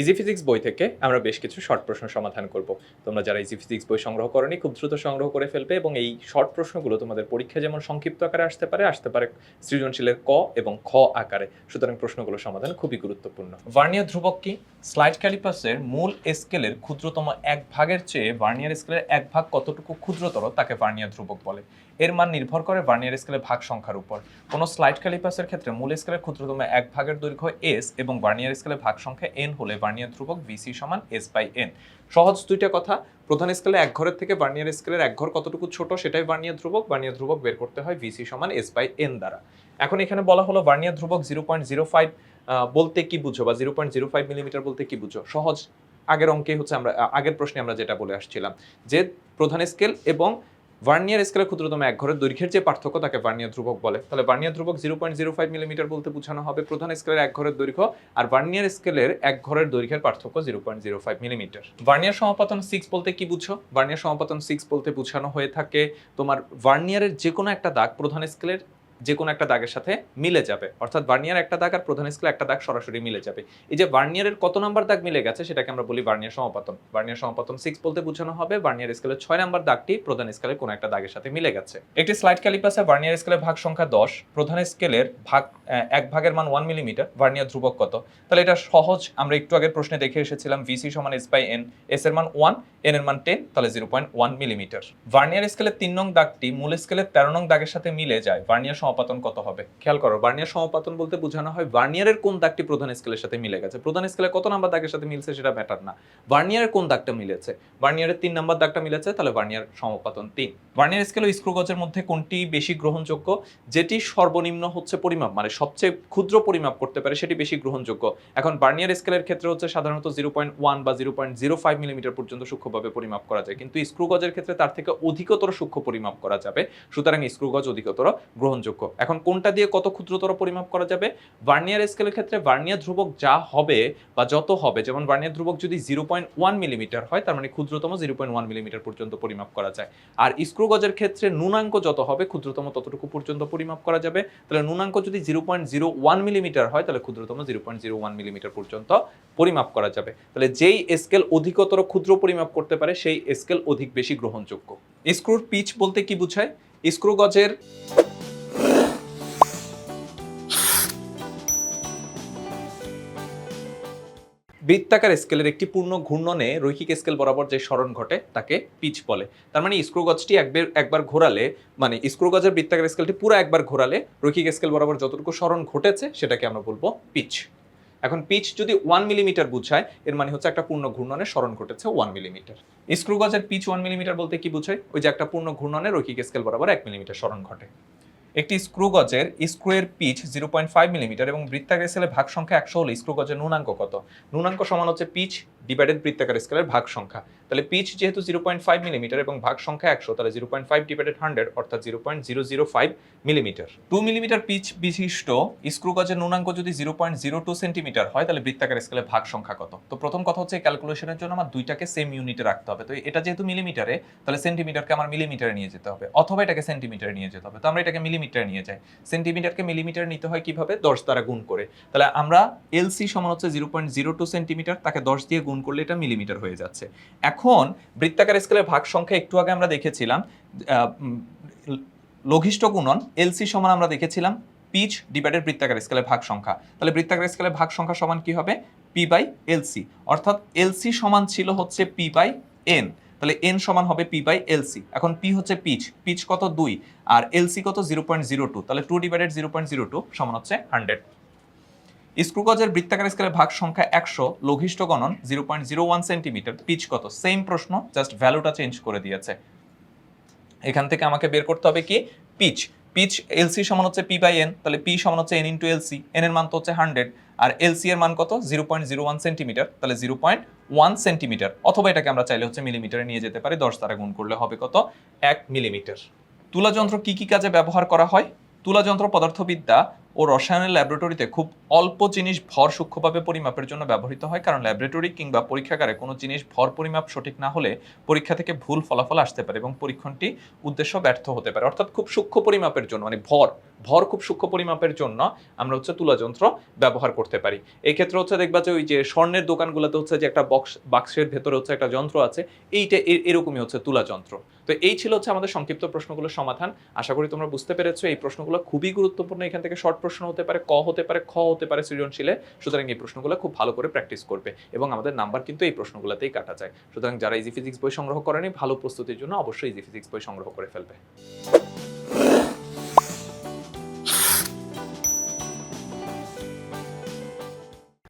Easy physics বই থেকে আমরা বেশ কিছু শর্ট প্রশ্ন সমাধান করব। তোমরা যারা ইজি ফিজিক্স বই সংগ্রহ করনি, খুব দ্রুত সংগ্রহ করে ফেলবে এবং এই শর্ট প্রশ্নগুলো তোমাদের পরীক্ষা যেমন সংক্ষিপ্ত আকারে আসতে পারে আসতে পারে সৃজনশীলের ক এবং খ আকারে। সুতরাং প্রশ্নগুলো সমাধান খুবই গুরুত্বপূর্ণ। ভার্নিয়ার ধ্রুবক কি? স্লাইড ক্যালিপাসের মূল স্কেলের ক্ষুদ্রতম এক ভাগের চেয়ে ভার্নিয়ার স্কেলের এক ভাগ কতটুকু ক্ষুদ্রতর তাকে ভার্নিয়ার ধ্রুবক বলে। এর মান নির্ভর করে ভার্নিয়ার স্কেলের ভাগ সংখ্যার উপর। কোনো স্লাইড ক্যালিপাসের ক্ষেত্রে মূল স্কেলের ক্ষুদ্রতম এক ভাগের দৈর্ঘ্য এস এবং ভার্নিয়ার স্কেলের ভাগ সংখ্যা এন হলে ভার্নিয়ার ধ্রুবক ভিসি সমান এস বাই এন সহজ দুইটা কথা, প্রধান স্কেলে এক ঘরের থেকে ভার্নিয়ার স্কেলের এক ঘর কতটুকু ছোট সেটাই ভার্নিয়ার ধ্রুবক ভার্নিয়ার ধ্রুবক বের করতে হয় ভিসি সমান এস বাই এন দ্বারা। এখন এখানে বলা হলো ভার্নিয়ার ধ্রুবক জিরো পয়েন্ট জিরো ফাইভ বলতে কি বুঝো বা zero point zero five millimetre বলতে কি বুঝো? সহজ। আগের অঙ্কে হচ্ছে আমরা আগের প্রশ্নে আমরা যেটা বলে আসছিলাম, যে প্রধান স্কেল এবং ভার্নিয়ার স্কেলের ক্ষুদ্রতম এক ঘরের দৈর্ঘ্যের যে পার্থক্য তাকে ভার্নিয়ার ধ্রুবক বলে। তাহলে ভার্নিয়ার ধ্রুবক zero point zero five millimetre বলতে বোঝানো হবে প্রধান স্কেলের এক ঘরের দৈর্ঘ্য আর ভার্নিয়ার স্কেলের এক ঘরের দৈর্ঘ্যের পার্থক্য zero point zero five millimetre vernier সমাপতন six বলতে কি বুঝো? ভার্নিয়ার সমাপতন সিক্স বলতে বোঝানো হয়ে থাকে তোমার ভার্নিয়ারের যে কোনো একটা দাগ প্রধান স্কেলের যে কোনো একটা দাগের সাথে মিলে যাবে। অর্থাৎ ভার্নিয়ার একটা দাগ আর প্রধান স্কেলে একটা দাগ সরাসরি মিলে যাবে। এই যে ভার্নিয়ারের কত নাম্বার দাগ মিলে গেছে সেটাকে আমরা বলি ভার্নিয়ার সমাপতন। ভার্নিয়ার সমাপতন সিক্স বলতে বোঝানো হবে। ভার্নিয়ার স্কেলের ছয় নাম্বার দাগটি প্রধান স্কেলের কোনো একটা দাগের সাথে মিলে গেছে। একটি স্লাইড ক্যালিপাসে ভার্নিয়ার স্কেলের ভাগ সংখ্যা দশ, প্রধান স্কেলের ভাগ এক ভাগের মান ওয়ান মিলিমিটার ভার্নিয়ার ধ্রুবক কত? তাহলে এটা সহজ, আমরা একটু আগের প্রশ্নে দেখে এসেছিলাম ভিসি সমান এস বাই এন এস এর মান ওয়ান এন এর মান টেন তাহলে zero point one millimetre vernier স্কেলের তিন নং দাগটি মূল স্কেলের তেরো নং দাগের সাথে মিলে যায়। ভার্নিয়ার সমাপতন কত হবে? খেয়াল করো, ভার্নিয়ার সমাপতন বলতে বোঝানো হয় ভার্নিয়ারের কোন দাগটি প্রধান স্কেলের সাথে মিলে গেছে। প্রধান স্কেলে কত নাম্বার দাগের সাথে মিলছে সেটা ম্যাটার না। ভার্নিয়ারের কোন দাগটা মিলেছে? ভার্নিয়ারের তিন নাম্বার দাগটা মিলেছে, তাহলে ভার্নিয়ার সমাপতন তিন। ভার্নিয়ার স্কেল ও স্ক্রু গজের মধ্যে কোনটি বেশি গ্রহণযোগ্য? যেটি সর্বনিম্ন হচ্ছে পরিমাপ মানে সবচেয়ে ক্ষুদ্র পরিমাপ করতে পারে সেটি বেশি গ্রহণযোগ্য। এখন বার্নিয়ার স্কেলের ক্ষেত্রে হচ্ছে সাধারণত জিরো পয়েন্ট ওয়ান বা zero point zero five millimetre পর্যন্ত সূক্ষ্মভাবে পরিমাপ করা যায়। কিন্তু স্ক্রু গজের ক্ষেত্রে তার থেকে অধিকতর সূক্ষ্ম পরিমাপ করা যাবে। সুতরাং স্ক্রু গজ অধিকতর গ্রহণযোগ্য। এখন কোনটা দিয়ে কত ক্ষুদ্রতর পরিমাপ করা যাবে? ভার্নিয়ার স্কেলের ক্ষেত্রে ভার্নিয়ার ধ্রুবক যা হবে বা যত হবে, যেমন ভার্নিয়ার ধ্রুবক যদি জিরো পয়েন্ট ওয়ান মিলিমিটার হয়, তার মানে ক্ষুদ্রতম জিরো পয়েন্ট ওয়ান মিলিমিটার পর্যন্ত পরিমাপ করা যায়। আর স্ক্রু গজের ক্ষেত্রে নুনাঙ্ক যত হবে, ক্ষুদ্রতম ততটুকু পর্যন্ত পরিমাপ করা যাবে। তাহলে নুনাঙ্ক যদি zero point zero one millimetre হয়, তাহলে ক্ষুদ্রতম zero point zero one millimetre পর্যন্ত পরিমাপ করা যাবে। তাহলে যেই স্কেল অধিকতর ক্ষুদ্র পরিমাপ করতে পারে, সেই স্কেল অধিক বেশি গ্রহণযোগ্য। স্ক্রুর পিচ বলতে কি বোঝায়? স্ক্রু গজের বৃত্তাকার স্কেলের একটি পূর্ণ ঘূর্ণনে রৈখিক স্কেল বরাবর যে স্মরণ ঘটে, তাকে পিচ বলে। তার মানে স্ক্রু গজটি একবার একবার ঘোরালে মানে স্ক্রু গজের বৃত্তাকার স্কেলটি পুরো একবার ঘোরালে রৈখিক স্কেল বরাবর যতটুকু স্মরণ ঘটেছে, সেটাকে আমরা বলব পিচ। এখন পিচ যদি ওয়ান মিলিমিটার বুঝায়, এর মানে হচ্ছে একটা পূর্ণ ঘূর্ণনে স্মরণ ঘটেছে ওয়ান মিলিমিটার। স্ক্রু গজের পিচ ওয়ান মিলিমিটার বলতে কি বুঝায়? ওই যে একটা পূর্ণ ঘূর্ণনে রৈখিক স্কেল বরাবর এক মিলিমিটার স্মরণ ঘটে। একটি স্ক্রু গজের, স্ক্রুয়ের pitch zero point five millimetre এবং বৃত্তাকার সেলে ভাগ সংখ্যা একশো হলে স্ক্রু গজের নুনাঙ্ক কত? নুনাঙ্ক সমান হচ্ছে পিচ ডিভাইডেড বৃত্তাকার স্কেলের ভাগ সংখ্যা। তাহলে পিচ যেহেতু জিরো পয়েন্ট ফাইভ মিলিমিটার এবং ভাগ সংখ্যা একশো, তাহলে zero point five divided hundred অর্থাৎ zero point zero zero five millimetre two millimetre pitch বিশিষ্ট স্ক্রু গজের নুনাঙ্ক যদি zero point zero two centimetre হয়, তাহলে বৃত্তাকার স্কেলের ভাগ সংখ্যা কত? তো প্রথম কথা হচ্ছে ক্যালকুলেশনের জন্য আমার দুইটাকে সেম ইউনিটে রাখতে হবে। তো এটা যেহেতু মিলিমিটারে তাহলে সেন্টিমিটারকে আমার মিলিমিটারে নিয়ে যেতে হবে। অথবা এটাকে সেন্টিমিটারে নিয়ে যেতে হবে। তো আমরা এটাকে মিলিমিটারে নিয়ে যাই। সেন্টিমিটারকে মিলিমিটার নিতে হয় কীভাবে? দশ দ্বারা গুণ করে। তাহলে আমরা এলসি সমান হচ্ছে zero point zero two centimetre তাকে দশ দিয়ে গুণ করলে এটা মিলিমিটার হয়ে যাচ্ছে। এখন বৃত্তাকার স্কেলের ভাগ সংখ্যা একটু আগে আমরা দেখেছিলাম লঘিষ্ঠ গুণন এলসি সমান আমরা দেখেছিলাম, পিচ ডিভাইডেড বৃত্তাকার স্কেলের ভাগ সংখ্যা তাহলে বৃত্তাকার স্কেলের ভাগ সংখ্যা সমান কি হবে? পি বাই এলসি অর্থাৎ এলসি সমান ছিল হচ্ছে পি বাই এন তাহলে এন সমান হবে পি বাই এলসি এখন পি হচ্ছে পিচ। পিচ কত দুই? আর এলসি কত জিরো পয়েন্ট জিরো টু তাহলে two divided zero point zero two সমান হচ্ছে হান্ড্রেড স্ক্রুগজের বৃত্তাকার স্কেলের ভাগ সংখ্যা একশো, লঘিষ্ঠ গণন zero point zero one centimetre, pitch কত? সেম প্রশ্ন জাস্ট ভ্যালুটা চেঞ্জ করে দিয়েছে। এখান থেকে আমাকে বের করতে হবে কি? পিচ পিচ এলসি সমান হচ্ছে পি বাই এন তাহলে পি সমান হচ্ছে এন ইন্টু এলসি এন এর মান তো হচ্ছে হান্ড্রেড আর এলসি এর মান কত? Zero point zero one centimetre, তাহলে জিরো পয়েন্ট ওয়ান সেন্টিমিটার, অথবা এটাকে আমরা চাইলে হচ্ছে মিলিমিটারে নিয়ে যেতে পারি, দশ দ্বারা গুণ করলে হবে কত? এক মিলিমিটার। তুলা যন্ত্র কি কি কাজে ব্যবহার করা হয়? তুলা যন্ত্র পদার্থবিদ্যা ও রসায়নের ল্যাবরেটরিতে খুব অল্প জিনিস ভর সূক্ষ্মভাবে পরিমাপের জন্য ব্যবহৃত হয়, কারণ ল্যাবরেটরি কিংবা পরীক্ষাগারে কোনো জিনিস ভর পরিমাপ সঠিক না হলে পরীক্ষা থেকে ভুল ফলাফল আসতে পারে এবং পরীক্ষণটি উদ্দেশ্য ব্যর্থ হতে পারে। অর্থাৎ খুব সূক্ষ্ম পরিমাপের জন্য মানে ভর ভর খুব সূক্ষ্ম পরিমাপের জন্য আমরা হচ্ছে তুলা যন্ত্র ব্যবহার করতে পারি। এই ক্ষেত্রে হচ্ছে দেখবা যে ওই যে স্বর্ণের দোকানগুলোতে হচ্ছে যে একটা বক্স বাক্সের ভেতরে হচ্ছে একটা যন্ত্র আছে, এইটা এরকমই হচ্ছে তুলা যন্ত্র তো এই ছিল হচ্ছে আমাদের সংক্ষিপ্ত প্রশ্নগুলোর সমাধান। আশা করি তোমরা বুঝতে পেরেছ, এই প্রশ্নগুলো খুবই গুরুত্বপূর্ণ। এখান থেকে শর্ট প্রশ্ন হতে পারে, ক হতে পারে, খ হতে পারে সৃজনশীলে, সুতরাং এই প্রশ্নগুলো খুব ভালো করে প্র্যাকটিস করবে এবং আমাদের নাম্বার কিন্তু এই প্রশ্নগুলোতেই কাটা যায়। সুতরাং যারা ইজি ফিজিক্স বই সংগ্রহ করেনি, ভালো প্রস্তুতির জন্য অবশ্যই ইজি ফিজিক্স বই সংগ্রহ করে ফেলবে।